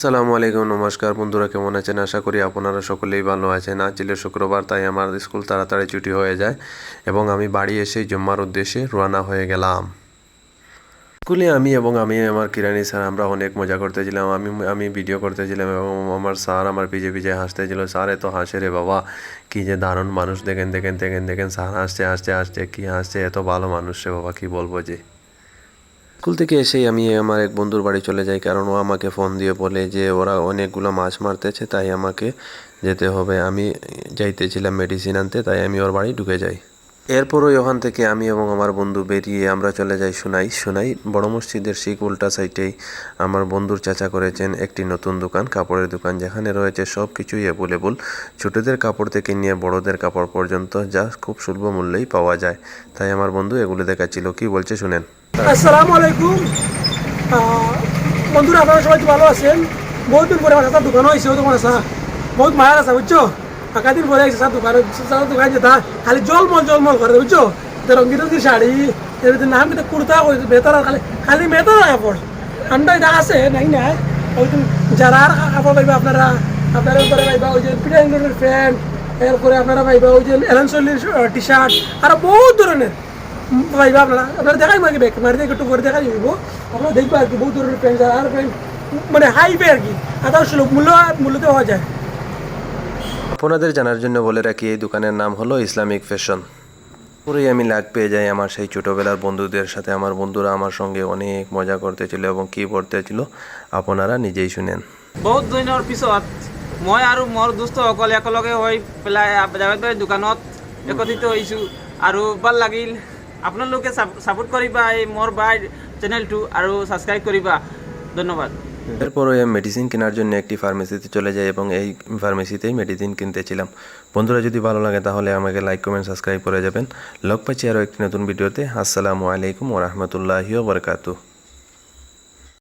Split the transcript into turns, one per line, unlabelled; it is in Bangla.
আসসালামু আলাইকুম, নমস্কার বন্ধুরা, কেমন আছেন? আশা করি আপনারা সকলেই ভালো আছেন। আজ ছিল শুক্রবার, তাই আমার স্কুল তাড়াতাড়ি ছুটি হয়ে যায় এবং আমি বাড়ি এসে জম্মার উদ্দেশ্যে রওনা হয়ে গেলাম। স্কুলে আমি এবং আমি আমার কিরানি স্যার, আমরা অনেক মজা করতেছিলাম। আমি আমি ভিডিও করতেছিলাম এবং আমার স্যার আমার পিছে পিছে হাসতেছিল। স্যার এত হাসে রে বাবা, কি যে দারুণ মানুষ। দেখেন দেখেন দেখেন দেখেন, স্যার হাসছে হাসছে হাসছে, কী হাসছে, এত ভালো মানুষ রে বাবা, কী বলব যে। স্কুল থেকে এসেই আমি আমার এক বন্ধুর বাড়ি চলে যাই, কারণ ও আমাকে ফোন দিয়ে বলে যে ওরা অনেকগুলো মাছ মারতেছে, তাই আমাকে যেতে হবে। আমি যাইতেছিলাম মেডিসিন আনতে, তাই আমি ওর বাড়ি ঢুকে যাই। এরপরই ওখান থেকে আমি এবং আমার বন্ধু বেরিয়ে আমরা চলে যাই সোনাই। সোনাই বড় মসজিদের শিখ উল্টা সাইডেই আমার বন্ধুর চাচা করেছেন একটি নতুন দোকান, কাপড়ের দোকান, যেখানে রয়েছে সব কিছুই অ্যাভেলেবল ছোটদের কাপড় থেকে নিয়ে বড়দের কাপড় পর্যন্ত যা খুব সুলভ মূল্যেই পাওয়া যায়। তাই আমার বন্ধু এগুলো দেখাচ্ছিল। কি বলছে শুনেন।
আসসালামু আলাইকুম। বন্ধুরা, আপনারা সবাই ভালো আছেন? বহুত দিন পরে আমার দোকান হয়েছে দোকান আছে বহুত মায়ার আছে, বুঝছ? একা দিন পরে স্যার দোকান স্যার দোকান যেতা খালি জলমল জলমল করে, বুঝছ? তো রঙ্গি রঙ্গি শাড়ি এর ভিতরে নাম কিন্তু কুর্তা, ওই বেতার খালি খালি মেতার কাপড়। আমরা এটা আছে, নাই না? ওই তো যারা আর কাপড় পাইবা, আপনারা আপনারা উপরে পাইবা, ওই যে পিটার প্যান্ট, এরপরে আপনারা পাইবা ওই যে এলানসলির টি শার্ট আর বহুত ধরনের। পাইবা আপনারা আপনারা দেখাই মাকে ব্যাক মারি দিয়ে একটু করে দেখাই দিব। আপনারা দেখবা আর কি, বহুত ধরনের প্যান্ট আর প্যান্ট মানে হাই পে আর কি আদার সুলভ মূল্য, মূল্যতে হওয়া যায়।
আপনাদের জানার জন্য বলে রাখি, এই দোকানের নাম হলো ইসলামিক ফ্যাশন। পরেই আমি লাগ পেয়ে যাই আমার সেই ছোটোবেলার বন্ধুদের সাথে। আমার বন্ধুরা আমার সঙ্গে অনেক মজা করতেছিল এবং কী করতেছিল, আপনারা নিজেই শুনেন।
বহুত দিনৰ পিছত মই আৰু মোৰ দুষ্টসকল একেলগে হৈ পেলাই জাভেদ দোকানত একত্ৰিত হৈছোঁ আৰু ভালো লাগিল। আপোনালোকে ছাপোৰ্ট কৰিবা এই মোৰ বাইৰ চেনেলটো আৰু ছাবস্ক্ৰাইব কৰিবা। ধন্যবাদ।
এরপরে আমি মেডিসিন কেনার জন্য একটি ফার্মেসিতে চলে যাই এবং এই ফার্মেসিতেই মেডিসিন কিনতেছিলাম বন্ধুরা, যদি ভালো লাগে তাহলে আমাকে লাইক কমেন্ট সাবস্ক্রাইব করে যাবেন। লক পাচ্ছি আরও একটি নতুন ভিডিওতে আসসালামু আলাইকুম ওরহমতুল্লাহি বরকাতু